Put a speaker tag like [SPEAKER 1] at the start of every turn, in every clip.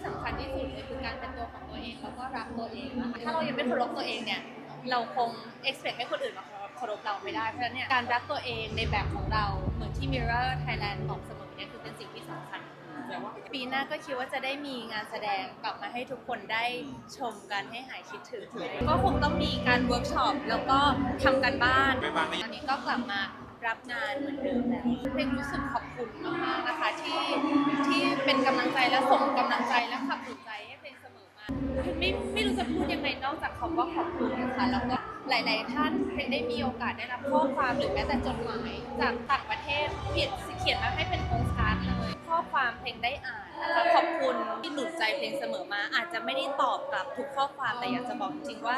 [SPEAKER 1] ที่สำคัญที่สุดเลยคือการเป็นตัวของตัวเองแล้วก็รักตัวเองนะคะถ้าเรายังไม่เคารพตัวเองเนี่ยเราคง expect ให้คนอื่นมาเคารพเราไม่ได้เพราะฉะนั้นเนี่ยการรักตัวเองในแบบของเราเหมือนที่ Mirror Thailand บอกเสมอเนี่ยคือเป็นสิ่งที่สำคัญปีหน้าก็คิดว่าจะได้มีงานแสดงกลับมาให้ทุกคนได้ชมกันให้หายคิดถึง ก็คงต้องมีการเวิร์กช็อปแล้วก็ทำกันบ้านตอนนี้ก็กลับมารับงานเหมือนเดิมแล้วเพลงรู้สึกขอบคุณมากๆ กำลังใจและส่งกำลังใจและขับหนุนใจให้เพลงเสมอมาไม่ไม่รู้จะพูดยังไงนอกจากคำว่าขอบคุณนะคะแล้วก็หลาย ๆ ท่านเพลงได้มีโอกาสได้รับข้อความหรือแม้แต่จดหมายจากต่างประเทศเขียนเขียนมาให้เป็นโพสต์การ์ดเลย ความเพลงได้อ่านนะคะขอบคุณที่หนุนใจเพลงเสมอมา อาจจะไม่ได้ตอบกลับทุกข้อความแต่อยากจะบอกจริงๆว่า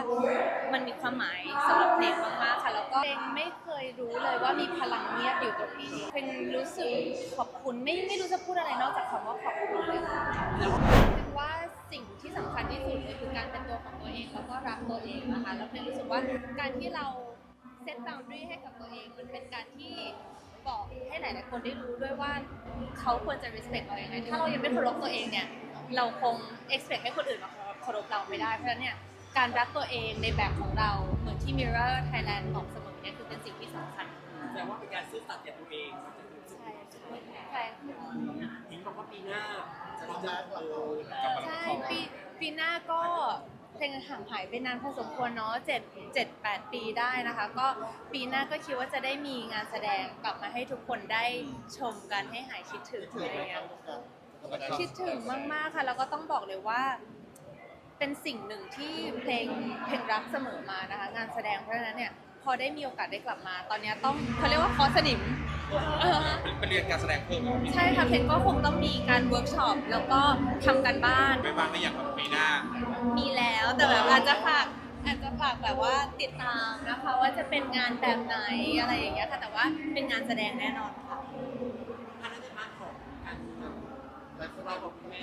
[SPEAKER 1] มันมีความหมายสำหรับเพลงมากๆค่ะ แล้วก็เพลงไม่เคยรู้เลยว่ามีพลังเงียบอยู่ตรงนี้เพลงรู้สึกขอบคุณไม่ไม่รู้จะพูดอะไรนอกจากคำว่าขอบคุณเลยค่ะเพลงว่าสิ่งที่สำคัญที่สุดเลยคือการเป็นตัวของตัวเองแล้วก็รักตัวเองนะคะแล้วเพลงรู้สึกว่าการที่เราเซต boundary ให้กับตัวเองมันเป็นการที่ ลายๆคนได้รู้ด้วยว่าเขาควรจะ respect เราอย่างไรถ้าเรายังไม่เคารพตัวเองเนี่ย เราคง expect ให้คนอื่นมาเคารพเราไม่ได้ เพราะฉะนั้นเนี่ย การรักตัวเองในแบบของเรา เหมือนที่ Mirror Thailand บอกเสมอเนี่ยคือเป็นสิ่งที่สำคัญ
[SPEAKER 2] แสดงว่าเป็นการซื่อสัตย์แก่ตัวเอง
[SPEAKER 1] ใช่ใช่
[SPEAKER 2] ทิ้งบอกว่าปีหน้าจะทำ
[SPEAKER 3] กลับมารับ
[SPEAKER 1] ใช่
[SPEAKER 3] ของ
[SPEAKER 1] ปีปีหน้าก็ เพลงห่างหายไปนานพอสมควรเนาะเจ็ดเจ็ดแปดปีได้นะคะ ก็ปีหน้าก็คิดว่าจะได้มีงานแสดงกลับมาให้ทุกคนได้ชมกันให้หายคิดถึงอะไรอย่างเงี้ย คิดถึงมาก ๆ ค่ะ แล้วก็ต้องบอกเลยว่า เป็นสิ่งหนึ่งที่เพลงเพลงรักเสมอมานะคะ งานแสดงเพราะฉะนั้นเนี่ย พอได้มีโอกาสได้กลับมา ตอนเนี้ยต้องเขาเรียกว่าคอสนิมเออ
[SPEAKER 3] ไปเรียนการแสดงเพิ่มเหรอ
[SPEAKER 1] ใช่ค่ะเพลงก็คงต้องมีการเวิร์กช็อปแล้วก็ทำกันบ้าน
[SPEAKER 3] ไปบ้างหรือยังครับปีหน้า
[SPEAKER 1] มีแล้วแต่แบบอาจจะฝากอาจจะฝากแบบว่าติดตามนะคะ ว่าจะเป็นงานแบบไหนอะไรอย่างเงี้ยค่ะแต่ว่าเป็นงานแสดงแน่นอนค่ะ
[SPEAKER 2] อันนั้นในพาร์ทของการไลฟ์สไตล์ของคุณแม่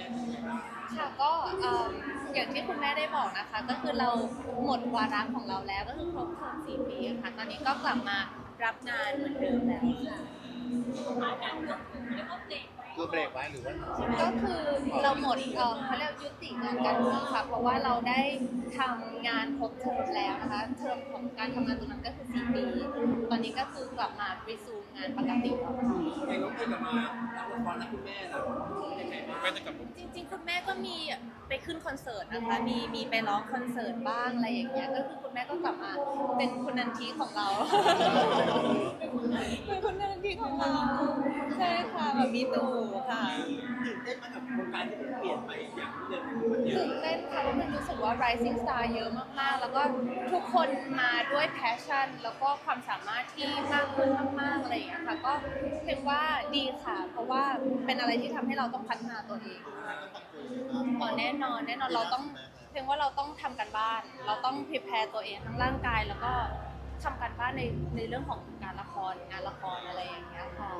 [SPEAKER 1] ค่ะก็เอิ่มอย่างที่คุณแม่ได้บอกนะคะ ก็คือเราหมดวาระของเราแล้วก็คือครบเทอมสี่ปีอะค่ะ ตอนนี้ก็กลับมารับงานเหมือนเดิมแล้วค่ะ
[SPEAKER 4] คือเบรกไว้หรือว่า
[SPEAKER 1] ก็คือเราหมดเอ่อเขาเรียกยุติงานการเมืองค่ะเพราะว่าเราได้ทำงานครบเทอมแล้วนะคะเทอมของการทำงานตรงนั้นก็คือสี่ปีตอนนี้ก็คือกลับมารีซูมงานปกติแล้วค่ะ
[SPEAKER 2] ในน้องเพลงกลับมารับละครแล้วคุณแม่ล่ะเป็นยังไงบ้าง
[SPEAKER 3] แม่จะกลับมา
[SPEAKER 1] จริงๆ คุณแม่ก็มีไปขึ้นคอนเสิร์ตนะคะ มีมีไปร้องคอนเสิร์ตบ้างอะไรอย่างเงี้ย ก็คือคุณแม่ก็กลับมาเป็นคุณนันทีของเรา เป็นคุณนันทีของเรา ใช่ค่ะแบบมีตู่ค่ะ
[SPEAKER 2] ตื่นเต้นไหมกับโครงการที่มันเปลี่ยนไปอย่างรวดเร็วในวันเดียว
[SPEAKER 1] ตื่นเต้นค่ะเพราะมันรู้สึกว่า rising star เยอะมากๆ แล้วก็ทุกคนมาด้วย passion แล้วก็ความสามารถที่มากขึ้นมากๆอะไรอย่างเงี้ยค่ะ ก็เพียงว่าดีค่ะ เพราะว่าเป็นอะไรที่ทำให้เราต้องพัฒนาตัวเองอ๋อแน่นอนแน่นอนเราต้องเพียงว่าเราต้องทำกันบ้าน เราต้อง prepare ตัวเองทั้งร่างกาย แล้วก็ทำกันบ้านในในเรื่องของการ ละครงานละครอะไรอย่างเงี้ยค่ะ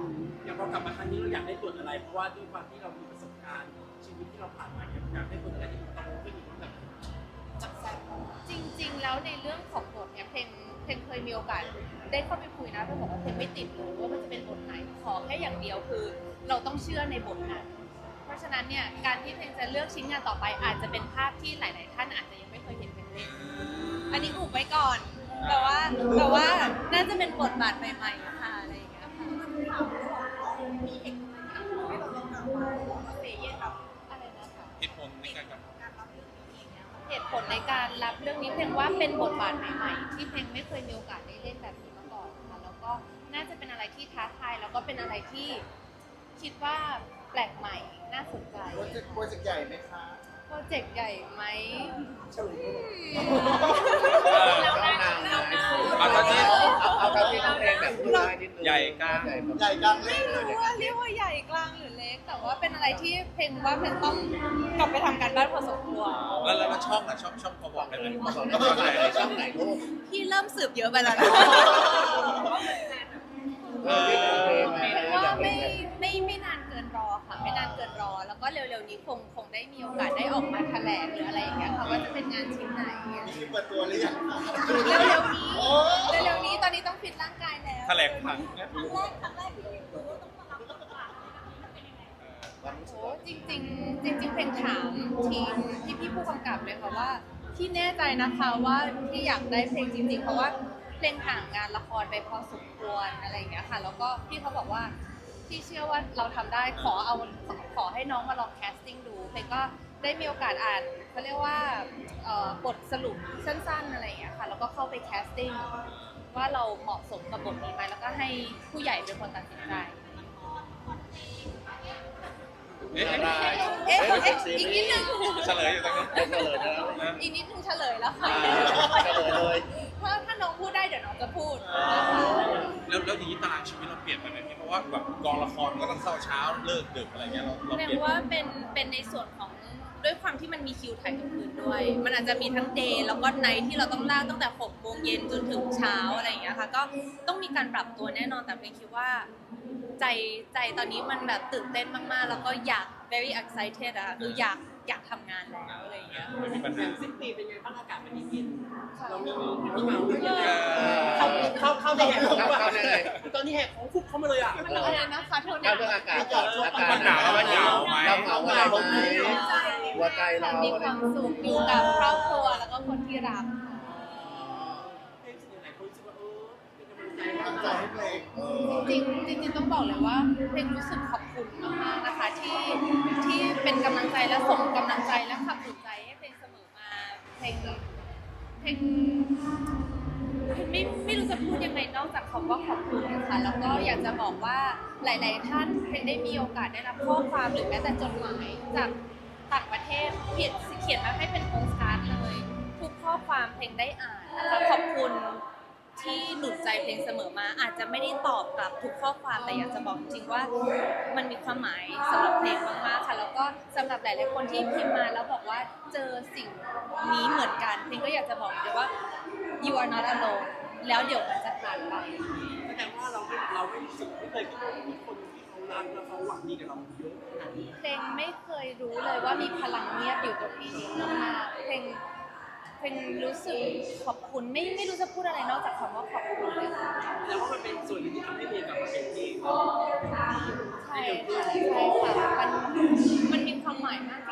[SPEAKER 2] อย่างพอกลับมาครั้งนี้เราอยากได้บทอะไร เพราะว่าด้วยความที่เรามีประสบการณ์ชีวิตที่เราผ่านมาเนี่ยอยากได้บทอะไรที่มันโตขึ้นอีกแบบจับแซ่บ
[SPEAKER 1] จริง ๆ แล้วในเรื่องของบทเนี่ยเพลงเพลงเคยมีโอกาสได้เข้าไปคุยนะเพลงบอกว่าเพลงไม่ติดเลยว่ามันจะเป็นบทไหนขอแค่อย่างเดียวคือ เราต้องเชื่อในบทนั้นเพราะฉะนั้นเนี่ยการที่เพลงจะเลือกชิ้นงานต่อไปอาจจะเป็นภาพที่หลาย ๆ ท่านอาจจะยังไม่เคยเห็นเพลงเล่นอันนี้อุบไว้ก่อน แต่ว่าแต่ว่าน่าจะเป็นบทบาทใหม่ๆค่ะอะไรอย่างเงี้ยค่ะอะไรนะคะ
[SPEAKER 3] เหตุผลในการกลับ
[SPEAKER 1] เหตุผลในการรับเรื่องนี้เพลงว่าเป็นบทบาทใหม่ๆที่เพลงไม่เคยมีโอกาสได้เล่นแบบนี้มาก่อนค่ะแล้วก็น่าจะเป็นอะไรที่ท้าทายแล้วก็เป็นอะไรที่คิดว่าแปลกใหม่น่าสนใจ
[SPEAKER 4] โปรเจกต์โปรเจกต์ใหญ่ไหมคะ
[SPEAKER 1] โปรเจกต์ใหญ่ไหม
[SPEAKER 4] เรานาน
[SPEAKER 3] เอาตอนนี้
[SPEAKER 4] เอาเอาตอนที่น้องเพลงแบบพูดได้นิดนึง
[SPEAKER 3] ใหญ่กลาง
[SPEAKER 4] ใหญ่ใหญ่กลางเล็
[SPEAKER 1] ไม่
[SPEAKER 4] กเลย
[SPEAKER 1] รู้ว่าเรียกว่าใหญ่กลางหรือเล็ก แต่ว่าเป็นอะไรที่เพลงว่าเพลงต้องกลับไปทำการบ้านพอสมควร
[SPEAKER 3] แล้วแล้วช่องอะช่องช่องพอบอกได้ไหม
[SPEAKER 4] ช่องไหนช่องไหนลูก
[SPEAKER 1] พี่เริ่มสืบเยอะไปแล้วนะ
[SPEAKER 4] เออพี่เพลงไหม
[SPEAKER 1] เพราะว่าไม่ อค่ะไม่นานเกินรอ แล้วก็เร็วๆนี้คงคงได้มีโอกาสได้ออกมาแถลงหรืออะไรอย่างเงี้ยค่ะว่าจะเป็นงานชิ้นไหน
[SPEAKER 4] มีเปิดตัวหรือยัง
[SPEAKER 1] เร็วๆนี้เร็วๆนี้ตอนนี้ต้องฟิตร่างกายแล้ว
[SPEAKER 3] แถลงพัง
[SPEAKER 4] วัน
[SPEAKER 1] โอ้จริงๆจริงๆเพลงถามทีมพี่พี่ๆผู้กำกับเลยค่ะว่าที่แน่ใจนะคะว่าที่อยากได้เพลงจริง ๆ เพราะว่าเพลงห่างงานละครไปพอสมควรอะไรอย่างเงี้ยค่ะ แล้วก็พี่เขาบอกว่า พี่เชื่อว่าเราทำได้ขอเอาขอให้น้องมาลองแคสติ้งดูเพลงก็ได้มีโอกาสอ่านเขาเรียกว่าเอ่อบทสรุปสั้นๆอะไรอย่างเงี้ยค่ะแล้วก็เข้าไปแคสติ้งว่าเราเหมาะสมกับบทนี้ไหมแล้วก็ให้ผู้ใหญ่เป็นคนตัดสินใจ
[SPEAKER 3] เอ๊ะ
[SPEAKER 4] ได้
[SPEAKER 1] เอ๊ะเอ๊ะอีกนิดนึง
[SPEAKER 3] เฉลยอยู่ตรงนี้
[SPEAKER 4] เฉลยนะ
[SPEAKER 3] นะ
[SPEAKER 1] อีกนิดนึงเฉลยแล้วค่ะ
[SPEAKER 4] เฉลยเลย
[SPEAKER 1] ถ้าถ้าน้อง พูดได้เดี๋ยวน้องจะพูด
[SPEAKER 3] แล้วแล้วอย่างนี้ตารางชีวิตเราเปลี่ยนไปไหมพี่เพราะว่าแบบกองละครมันก็ต้องเข้าเช้าเลิกดึกอะไรเงี้ยเราเรา
[SPEAKER 1] แปล
[SPEAKER 3] เปลี่ยน
[SPEAKER 1] ว่าเป็นเป็นในส่วนของด้วยความที่มันมีคิวถ่ายกลางคืนด้วย มันอาจจะมีทั้งเดย์แล้วก็ไนท์ที่เราต้องลากตั้งแต่6โมงเย็นจนถึงเช้าอะไรอย่างเงี้ยค่ะก็ต้องมีการปรับตัวแน่นอนแต่เพลงคิดว่า ใจใจตอนนี้มันแบบตื่นเต้นมากๆ แล้วก็อยาก very excited อะคืออยาก อยากทำงานแล้วอะไรอย่างเงี้ย
[SPEAKER 3] ไม่มีปัญ
[SPEAKER 2] แบ
[SPEAKER 3] หา
[SPEAKER 2] บสิ้นปีเป็นไงบ้างอากาศมันเย็นๆเรามีพี่เมาด้วยยังไง
[SPEAKER 3] เออ
[SPEAKER 2] เข้าเข้าเข้าในแหกของ
[SPEAKER 4] เข้า
[SPEAKER 2] ว่ะ
[SPEAKER 4] เข้าได้เลย
[SPEAKER 2] ตอนนี้แหกของฟุกเข้ามาเลยอะ
[SPEAKER 1] มันอะไรนะคะโทษ
[SPEAKER 4] เข้า
[SPEAKER 1] นะ
[SPEAKER 4] เรื่องอากาศ
[SPEAKER 2] อากาศ
[SPEAKER 4] อากาศ
[SPEAKER 3] มันหนาวมันหนาวไหม
[SPEAKER 4] เราเหงาอะไรไหมหัวใจเรา
[SPEAKER 1] มี
[SPEAKER 4] อะไร
[SPEAKER 1] ความสุขอยู่กับครอบครัวแล้วก็คนที่รัก
[SPEAKER 2] เพลงสิ่งไหนคนรู้สึกว่าเออเป็นกำลังใจให้
[SPEAKER 4] ตั้งใจ
[SPEAKER 2] เรา
[SPEAKER 4] ให้เพลงเออ
[SPEAKER 1] จริงๆจริงๆต้องบอกเลยว่าเพลงรู้สึกขอบคุณมากๆนะคะที่ที่ เป็นกำลังใจและส่งกำลังใจและขับหนุนใจให้เพลงเสมอมาเพลงเพลงไม่ไม่รู้จะพูดยังไงนอกจากคำว่าขอบคุณนะคะแล้วก็อยากจะบอกว่าหลาย ๆ ท่านเพลงได้มีโอกาสได้รับข้อความหรือแม้แต่จดหมายจากต่างประเทศเขียนเขียนมาให้เป็นโพสต์การ์ดเลย ทุกข้อความเพลงได้อ่านนะคะขอบคุณ ที่หนุนใจเพลงเสมอมา อาจจะไม่ได้ตอบกลับทุกข้อความแต่อยากจะบอกจริงๆว่า มันมีความหมายสำหรับเพลงมากๆค่ะ แล้วก็สำหรับหลายๆคนที่พิมพ์มาแล้วบอกว่าเจอสิ่งนี้เหมือนกันเพลงก็อยากจะบอกเลยว่า you are not alone แล้วเดี๋ยวมันจะผ่านไป
[SPEAKER 2] แสดงว่าเราไม่เราไม่รู้สึกไม่เคยคิดว่ามีคนที่เขารักและเขาหวังดีกับเราเยอะขนาดนี้
[SPEAKER 1] เพลงไม่เคยรู้เลยว่ามีพลังเงียบอยู่ตรงนี้มากๆเพลง เพลงรู้สึกขอบคุณไม่ไม่รู้จะพูดอะไรนอกจากคำว่าขอบคุณเลยค่ะ
[SPEAKER 2] แล้วว่ามันเป็นส่วนหนึ่งที่ทำให้เพลงกลับมาเป็นที่
[SPEAKER 1] ใช่ค่ะใช่ค่ะมันมันมีความหมายมากจ